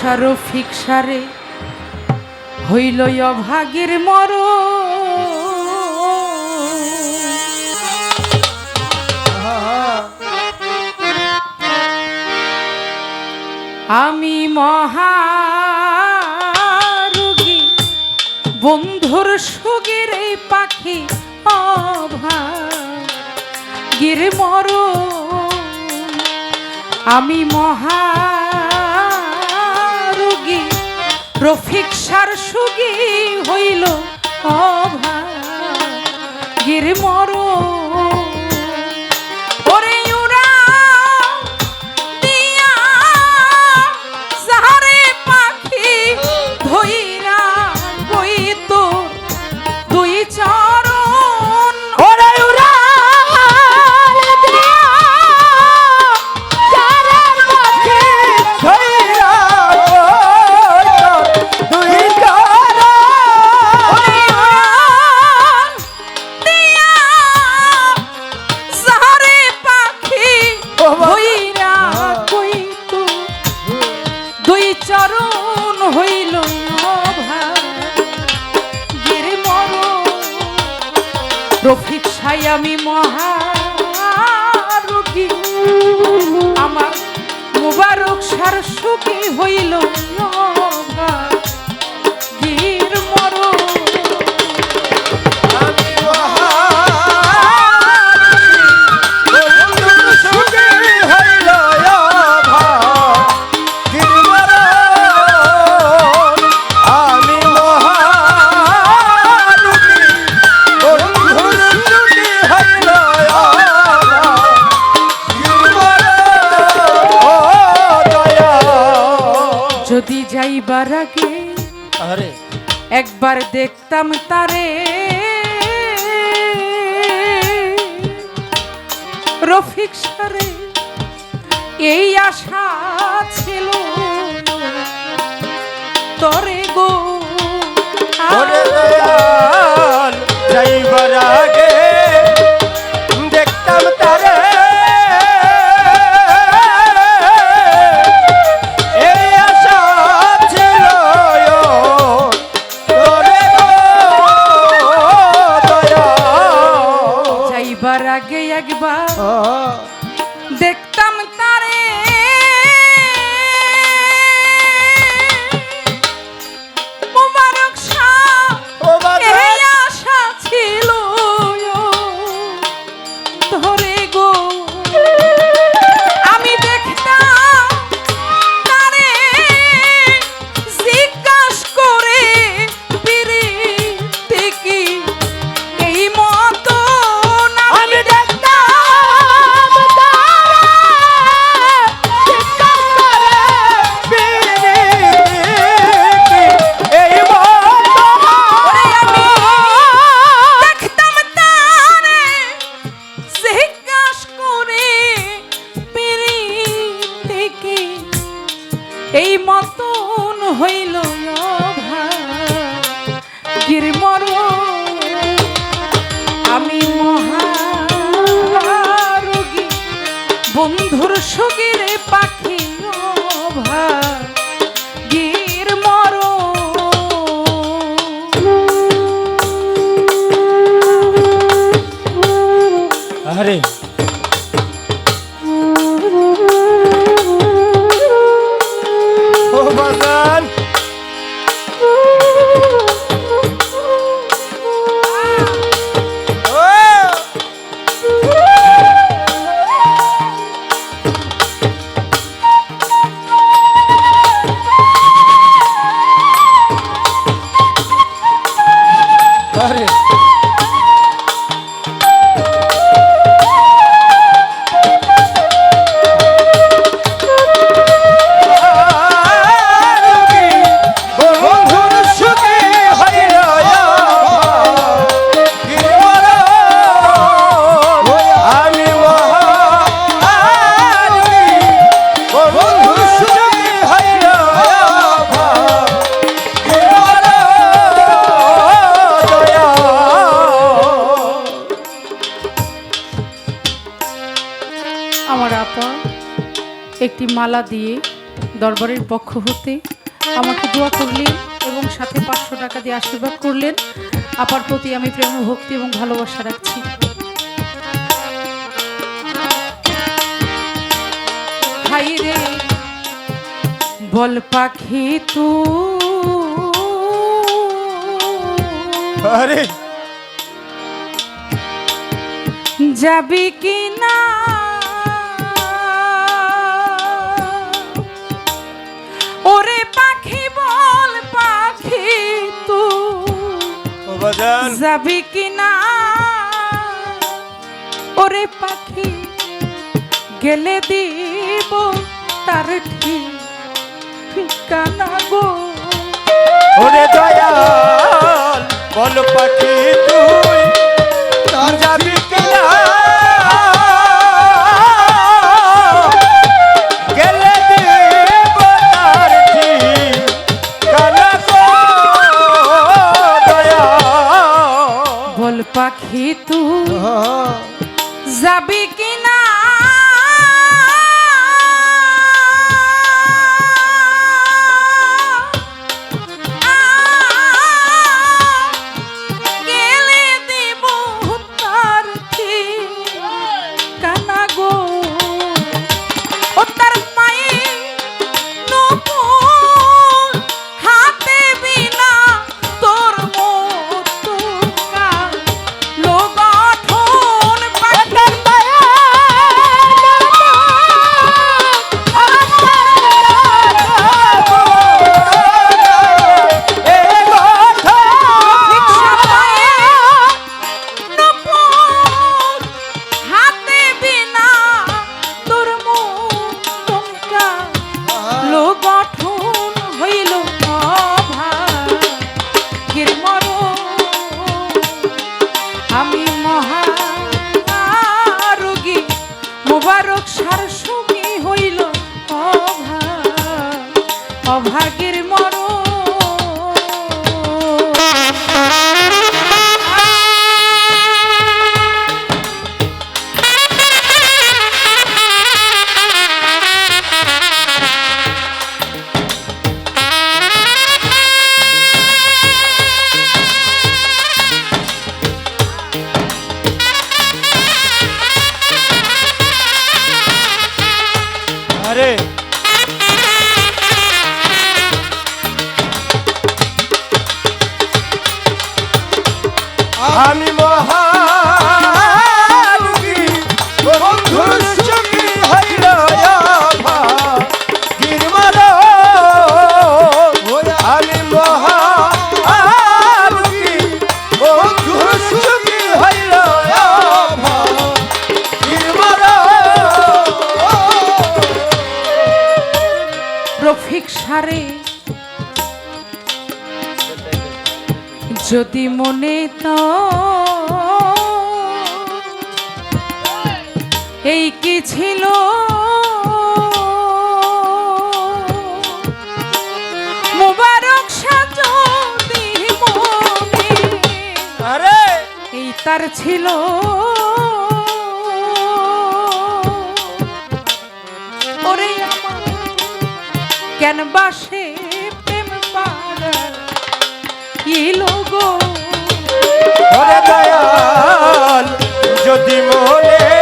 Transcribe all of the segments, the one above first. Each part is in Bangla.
রূপসার ফিকসারে হইল অভাগীর মর আমি মহারুগী, বন্ধুর সুগের এই পাখি অভাগীর মর আমি মহা রফিক সার সুগী হইল অভা গির মরণ তাই আমি মহারুখী আমার মুবারক সার সুখী হইল যদি যাইবার আগে আরে একবার দেখতাম তারে। রফিক সারে এই আশা ছিল। তরে গো যাইবার আগে পাখির মর আমি মহারোগী বন্ধুর সঙ্গে মালা দিয়ে দরবারের পক্ষ হতে আমাকে দোয়া করলেন এবং সাথে পাঁচশো টাকা দিয়ে আশীর্বাদ করলেন। আপার প্রতি আমি প্রেম ভক্তি এবং ভালোবাসা রাখছি। বল পাখি তু। আরে। যাবি কিনা? যাবি কি না ওরে পাখি গেলে দিব তার ঠিকানা গো। ওরে দয়াল বল পাখি তুই তার যাবি কিনা? যদি মনে তো এই কি ছিল? মুবারক সাজদি মনে। আরে! এই তার ছিল। ওরে কেন বাসে প্রেম গো ওরে দয়াল যদি মনে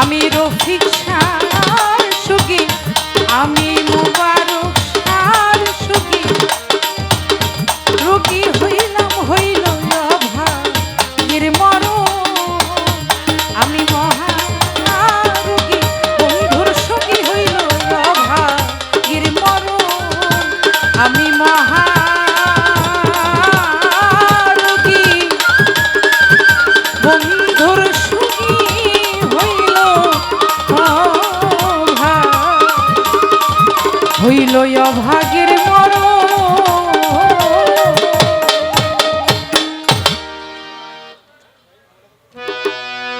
আমি রফিক সার সুগি আমি মুবারক সুগি রোগী হইলাম, হইল ভাগের মরণ আমি মহা রোগী, বন্ধুর সঙ্গী হইল আমি মহা